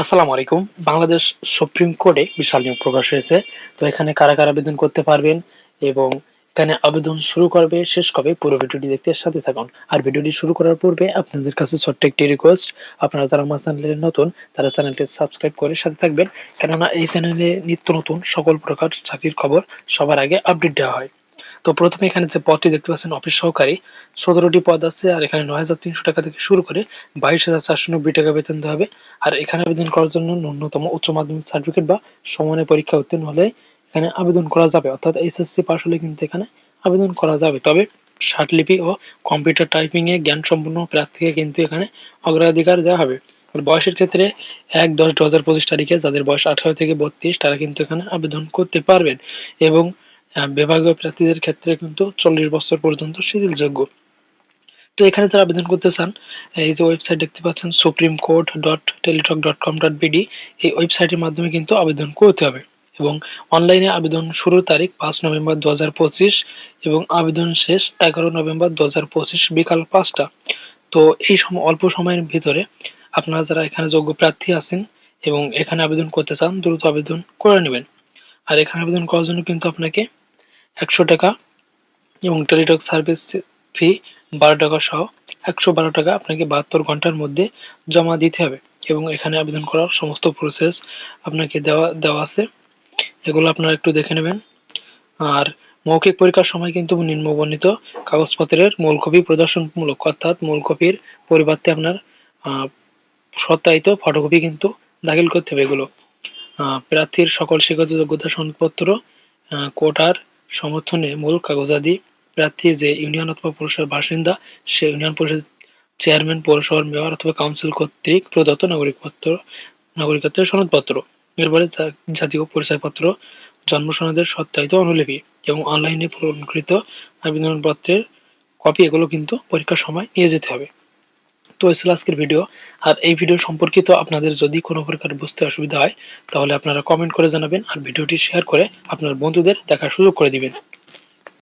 আসসালামু আলাইকুম। বাংলাদেশ সুপ্রিম কোর্টে বিশাল নিয়োগ প্রকাশ হয়েছে। তো এখানে কারা কারা আবেদন করতে পারবেন এবং এখানে আবেদন শুরু করবে, শেষ কবে, পুরো ভিডিওটি দেখতে সাথে থাকুন। আর ভিডিওটি শুরু করার পূর্বে আপনাদের কাছে ছোট্ট একটি রিকোয়েস্ট আপনারা যারা আমার চ্যানেলে নতুন, তারা চ্যানেলটি সাবস্ক্রাইব করে সাথে থাকবেন। কেননা এই চ্যানেলে নিত্য নতুন সকল প্রকার চাকরির খবর সবার আগে আপডেট দেওয়া হয়। তো প্রথমে এখানে যে পদটি দেখতে পাচ্ছেন অফিস সহকারী, সতেরোটি পদ আছে, আর এখানে নয় হাজার তিনশো টাকা থেকে শুরু করে বাইশ হাজার চারশো টাকা বেতন দেওয়া হবে। আর এখানে আবেদন করার জন্য ন্যূনতম উচ্চ মাধ্যমিক সার্টিফিকেট বা সমানের পরীক্ষা উত্তীর্ণ হলে এখানে আবেদন করা যাবে। অর্থাৎ এইচএসসি পাস হলে কিন্তু এখানে আবেদন করা যাবে। তবে লিপি ও কম্পিউটার টাইপিং এ জ্ঞান সম্পন্ন প্রার্থীকে কিন্তু এখানে অগ্রাধিকার দেওয়া হবে। বয়সের ক্ষেত্রে এক দশ দু হাজার পঁচিশ তারিখে যাদের বয়স আঠারো থেকে বত্রিশ, তারা কিন্তু এখানে আবেদন করতে পারবেন। এবং বিভাগীয় প্রার্থীদের ক্ষেত্রে কিন্তু চল্লিশ বছর পর্যন্ত শিথিলযোগ্য তো এখানে যারা আবেদন করতে চান, এই যে ওয়েবসাইট দেখতে পাচ্ছেন supreme court dot Teletalk dot com dot BD এই ওয়েবসাইটের মাধ্যমে কিন্তু আবেদন করতে হবে এবং অনলাইনে আবেদন শুরুর তারিখ পাঁচ নভেম্বর দু হাজার পঁচিশ এবং আবেদন শেষ এগারো নভেম্বর দু হাজার পঁচিশ বিকাল পাঁচটা। তো এই সময় অল্প সময়ের ভিতরে আপনারা যারা এখানে যোগ্য প্রার্থী আছেন এবং এখানে আবেদন করতে চান, দ্রুত আবেদন করে নেবেন। আর এখানে আবেদন করার জন্য কিন্তু আপনাকে একশো টাকা এবং টেলিটক সার্ভিস ফি বারো টাকা সহ একশো বারো টাকা আপনাকে বাহাত্তর ঘণ্টার মধ্যে জমা দিতে হবে এবং এখানে আবেদন করার সমস্ত প্রসেস আপনাকে দেওয়া দেওয়া আছে। এগুলো আপনারা একটু দেখে নেবেন। আর মৌখিক পরীক্ষার সময় কিন্তু নিম্নবর্ণিত কাগজপত্রের মূল কপি প্রদর্শনমূলক অর্থাৎ মূল কপির পরিবর্তে আপনার সত্যায়িত ফটোকপি কিন্তু দাখিল করতে হবে এগুলো। প্রার্থীর সকল শিক্ষাগত যোগ্যতা সনদপত্র কোটার সমর্থনে মূল কাগজাদি প্রার্থী যে ইউনিয়ন অথবা পৌরসভার বাসিন্দা, সে ইউনিয়ন পরিষদ চেয়ারম্যান, পৌরসভার মেয়র অথবা কাউন্সিল কর্তৃক প্রদত্ত নাগরিকপত্র, নাগরিকত্বের সনদপত্র, এরপরে জাতীয় পরিচয়পত্র, জন্ম সনদের সত্যায়িত অনুলিপি এবং অনলাইনে পূরণকৃত আবেদনপত্রের কপি, এগুলো কিন্তু পরীক্ষার সময় নিয়ে যেতে হবে। তো এই ছিল আজকের ভিডিও আর এই ভিডিও সম্পর্কিত আপনাদের যদি কোনো প্রকার বুঝতে অসুবিধা হয়, তাহলে আপনারা কমেন্ট করে জানাবেন আর ভিডিওটি শেয়ার করে আপনার বন্ধুদের দেখার সুযোগ করে দিবেন।